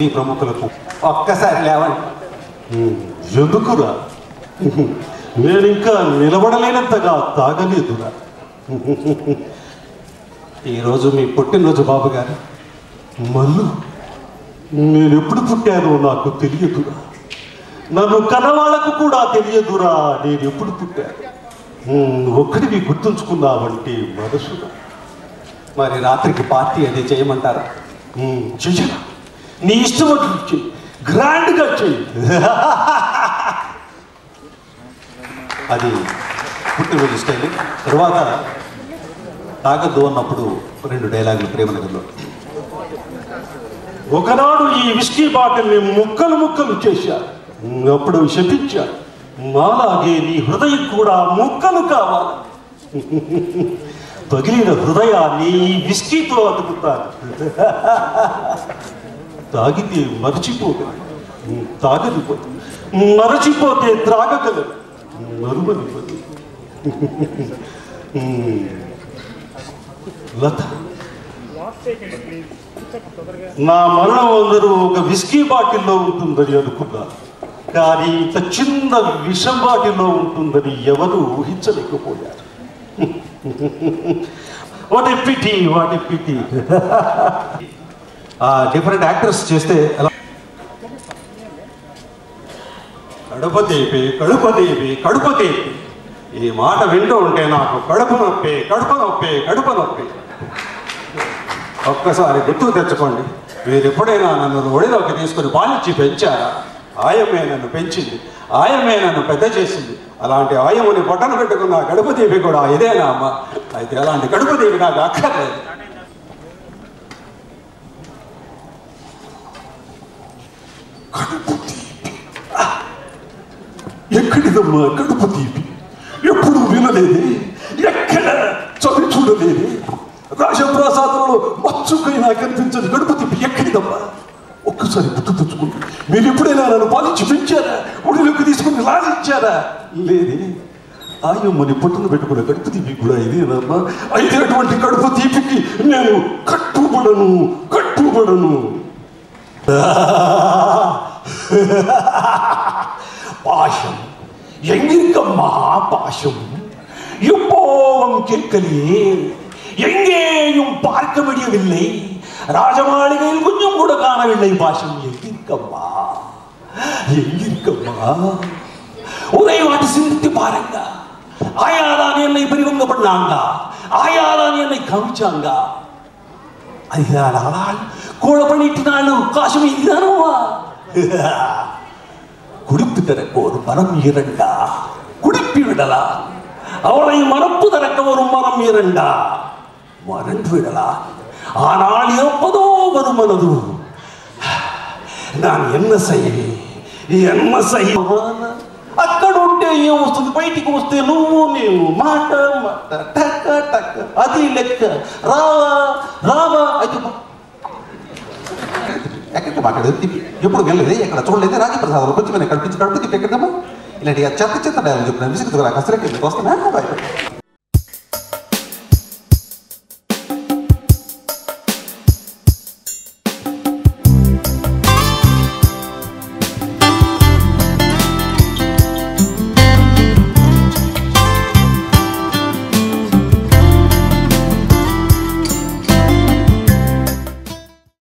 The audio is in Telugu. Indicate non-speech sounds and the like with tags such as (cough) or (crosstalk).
ఈ ప్రముఖులకు ఒక్కసారి లేవండి. ఎందుకురా? నేను ఇంకా నిలబడలేనంతగా తాగలేదురా. ఈరోజు మీ పుట్టినరోజు బాబు గారు. మల్లు నేను ఎప్పుడు పుట్టానో నాకు తెలియదురా. నన్ను కన్నవాళ్ళకు కూడా తెలియదురా నేను ఎప్పుడు పుట్టాను ఉమ్, ఒక్కడివి గుర్తుంచుకున్నావంటే మనసురా. మరి రాత్రికి పార్టీ అది చేయమంటారా? చెయ్యరా. నీ ఇష్టం వచ్చినట్టు చెయ్యి. గ్రాండ్గా చెయ్యి. అది పుట్టినరోజు స్టైల్. తర్వాత తాగద్దు అన్నప్పుడు రెండు డైలాగులు ప్రేమనగర్లో ఒకనాడు ఈ విస్కీ బాటిల్ని ముక్కలు ముక్కలు చేశారు అప్పుడు శపించారు మాలాగే నీ హృదయం కూడా ముక్కలు కావాలి. పగిలిన హృదయాన్ని ఈ విస్కీతో అతుకుతాను. తాగితే మరచిపోగలరు తాగనిపోదు మరచిపోతే త్రాగగలరు. మరువనివ్వదు లత నా మరణం అందరూ ఒక విస్కీ బాటిల్లో ఉంటుందని అనుకున్నా. కానీ ఇంత చిన్న విషం బాటిల్లో ఉంటుందని ఎవరు ఊహించలేకపోయారు. (laughs) వాటి పిటి వాటి పిటి. (laughs) డిఫరెంట్ యాక్టర్స్ చేస్తే ఎలా? కడుపుదేపి తీపి కడుప ఈ మాట వింటూ ఉంటే నాకు కడుపు నొప్పి కడుపు నొప్పి కడుపు నొప్పి. ఒక్కసారి గుర్తుకు తెచ్చుకోండి. మీరు ఎప్పుడైనా నన్ను ఒడిలోకి తీసుకుని పాలించి పెంచారా? ఆయమే నన్ను పెంచింది. ఆయమే నన్ను పెద్ద చేసింది. అలాంటి ఆయముని పొట్టన పెట్టుకున్న కడుపు దీపి కూడా ఇదేనా అమ్మ? అయితే అలాంటి కడుపు దీపి నాకు అక్కర్లేదు. కడుపు తీపి ఎక్కడిదమ్మా? కడుపు తీపి ఎప్పుడు వినలేదే. ఎక్కడ చదివి చూడలేదే రాజప్రసాదంలో మచ్చుకైనా కనిపించదు కడుపు తీపి ఎక్కడిదమ్మా? ఒక్కసారి గుర్తు తెచ్చుకుంటూ మీరు ఎప్పుడైనా నన్ను పాలించి పెంచారా? ఒడిలోకి తీసుకుని లాలించారా? లేదే. ఆయమ్మని పొట్టును పెట్టుకున్న కడుపు తీపి కూడా ఇదేనమ్మా. అయితే అటువంటి కడుపు తీపికి నేను కట్టుబడను. కట్టుబడను. (laughs) பாசம் எங்கிருக்கம்மா பாசம் இப்போவும் கேட்கலையே எங்கேயும் பார்க்க முடியவில்லை. ராஜமாளிகையில் கொஞ்சம் கூட காணவில்லை பாசம் எங்கிருக்கம்மா? எங்கிருக்கம்மா? ஒரே வாட்டி சிந்தித்து பாருங்க. ஆயாதான் என்னை பெரியவங்க பண்ணாங்க. ஆயாதான் என்னை கவிச்சாங்க அதுதான் ஆனால் கூட பண்ணிட்டு நான் காசும் இதுதானவா (laughs) குடிப்பு தரக்க ஒரு மனம் இரண்டா குடிப்பி விடலாம் அவளை மறப்பு தரக்க ஒரு மனம் இரண்டா மறந்து விடலாம் ஆனால் எப்பதோ ஒரு மனது (sighs) நான் என்ன செய்வேன் என்ன செய்வேன் అక్కడ ఉంటే ఏం వస్తుంది బయటికి వస్తే నువ్వు నేను మాట మాట టక్క టక్క అది లెక్క రావా రావా అయితే బా. ఎక్కడికి మాట్లాడేది? తిప్పి. ఎప్పుడు వెళ్ళలేదు? ఎక్కడ చూడలేదు? రాజీ ప్రసాదాలు కొంచెం కల్పించి కడుపు తిప్పి ఎక్కడమ్మా ఇలాంటి చెత్త చెత్త డైలాగ్ చెప్పిన విసిగుతురా కసరకి వస్తున్నా